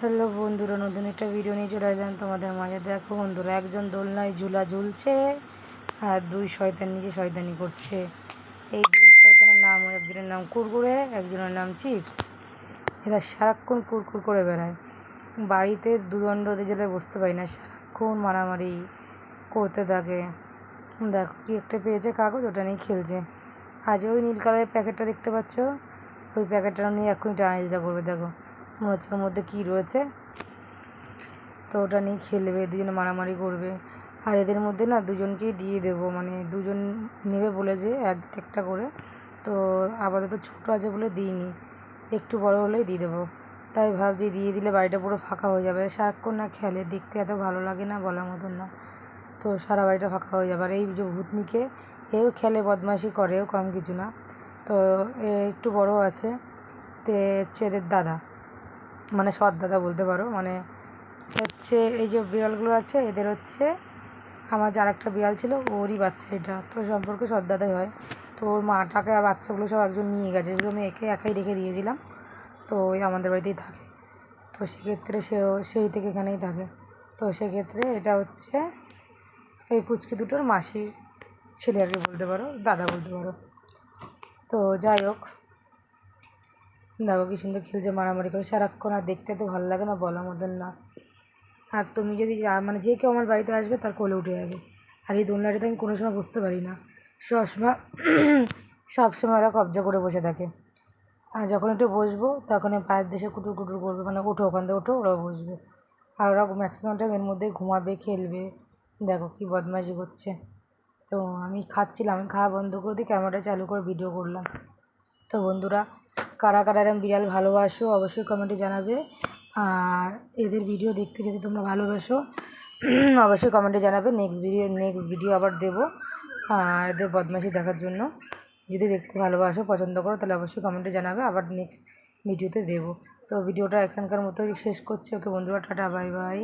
Hello বন্ধুরা, নতুন একটা ভিডিও নিয়ে চলে আসলাম তোমাদের মাঝে। দেখো বন্ধুরা, একজন দোলনায় ঝুলা ঝুলছে আর দুই শয়তান নিচে শয়তানি করছে। এই দুই শয়তানের নাম, একজনের নাম কুরকুরে, একজনের নাম চিপস। এরা সারাক্ষণ কুরকুর করে বেড়ায়। বাড়িতে দুদণ্ড গেলে বুঝতে পারি না, সারাক্ষণ মারামারি করতে থাকে। দেখো কি একটা পেয়েছে কাগজ, ওটা নিয়ে খেলছে। আজ ওই নীল কালারের প্যাকেটটা দেখতে পাচ্ছ? ওই প্যাকেটটা নিয়ে এক্ষুনি টানা করবে, দেখো। মনে হচ্ছে ওর মধ্যে কী রয়েছে? তো ওটা নিয়ে খেলবে, দুজনে মারামারি করবে। আর এদের মধ্যে না দুজনকেই দিয়ে দেবো মানে দুজন নেবে বলে যে এক, একটা করে। তো আপাতত ছোটো আছে বলে দিইনি, একটু বড় হলেই দিয়ে দেবো। তাই ভাবছি দিয়ে দিলে বাড়িটা পুরো ফাঁকা হয়ে যাবে। সারাক্ষণ না খেলে, দেখতে এত ভালো লাগে না বলার মতন না। তো সারা বাড়িটা ফাঁকা হয়ে যাবে। আর এই যে ভূতনিকে, এও খেলে বদমাইশি করেও কম কিছু না। তো একটু বড় আছে, তে হচ্ছে এদের দাদা। মানে সৎ দাদা বলতে পারো মানে হচ্ছে এই যে বিড়ালগুলো আছে, এদের হচ্ছে আমার যার একটা বিড়াল ছিল, ওরই বাচ্চা এটা। তো সম্পর্কে সৎ দাদাই হয়। তো ওর মাটাকে আর বাচ্চাগুলো সব একজন নিয়ে গেছে। শুধু আমি একে একাই রেখে দিয়েছিলাম। তো ওই আমাদের বাড়িতেই থাকে। তো সেক্ষেত্রে সেও, সেই থেকে এখানেই থাকে। তো সেক্ষেত্রে এটা হচ্ছে এই পুচকি দুটোর মাসির ছেলে আর কি বলতে পারো, দাদা বলতে পারো। তো যাই হোক। দেখো কি সুন্দর খেলছে, মারামারি করে। সারাক্ষণ আর দেখতে তো ভালো লাগে না, বলার মতন না। আর তুমি যদি মানে যে কেউ আমার বাড়িতে আসবে, তার কোলে উঠে যাবে। আর এই দোলনাটাতে আমি কোনো সময় বুঝতে পারি না। সবসময় সবসময় ওরা কবজা করে বসে থাকে। আর যখন একটু বসবো, তখন পায়ের দেশে কুটুর কুটুর করবে মানে ওঠো, ওখান থেকে ওঠো, ওরাও বসবে। আর ওরা ম্যাক্সিমাম টাইম এর মধ্যেই ঘুমাবে, খেলবে। দেখো কী বদমাইশি করছে। তো আমি খাচ্ছিলাম, আমি খাওয়া বন্ধ করে দিয়ে ক্যামেরাটা চালু করে ভিডিও করলাম। তো বন্ধুরা, কারা কারা এরম বিড়াল ভালোবাসো অবশ্যই কমেন্টে জানাবে। আর এদের ভিডিও দেখতে যদি তোমরা ভালোবাসো, অবশ্যই কমেন্টে জানাবে। নেক্সট ভিডিও নেক্সট ভিডিও আবার দেবো, আর এদের বদমাইশি দেখার জন্য। যদি দেখতে ভালোবাসো, পছন্দ করো, তাহলে অবশ্যই কমেন্টে জানাবে। আবার নেক্সট ভিডিওতে দেবো। তো ভিডিওটা এখানকার মতো শেষ করছি। ওকে বন্ধুরা, টাটা বাই বাই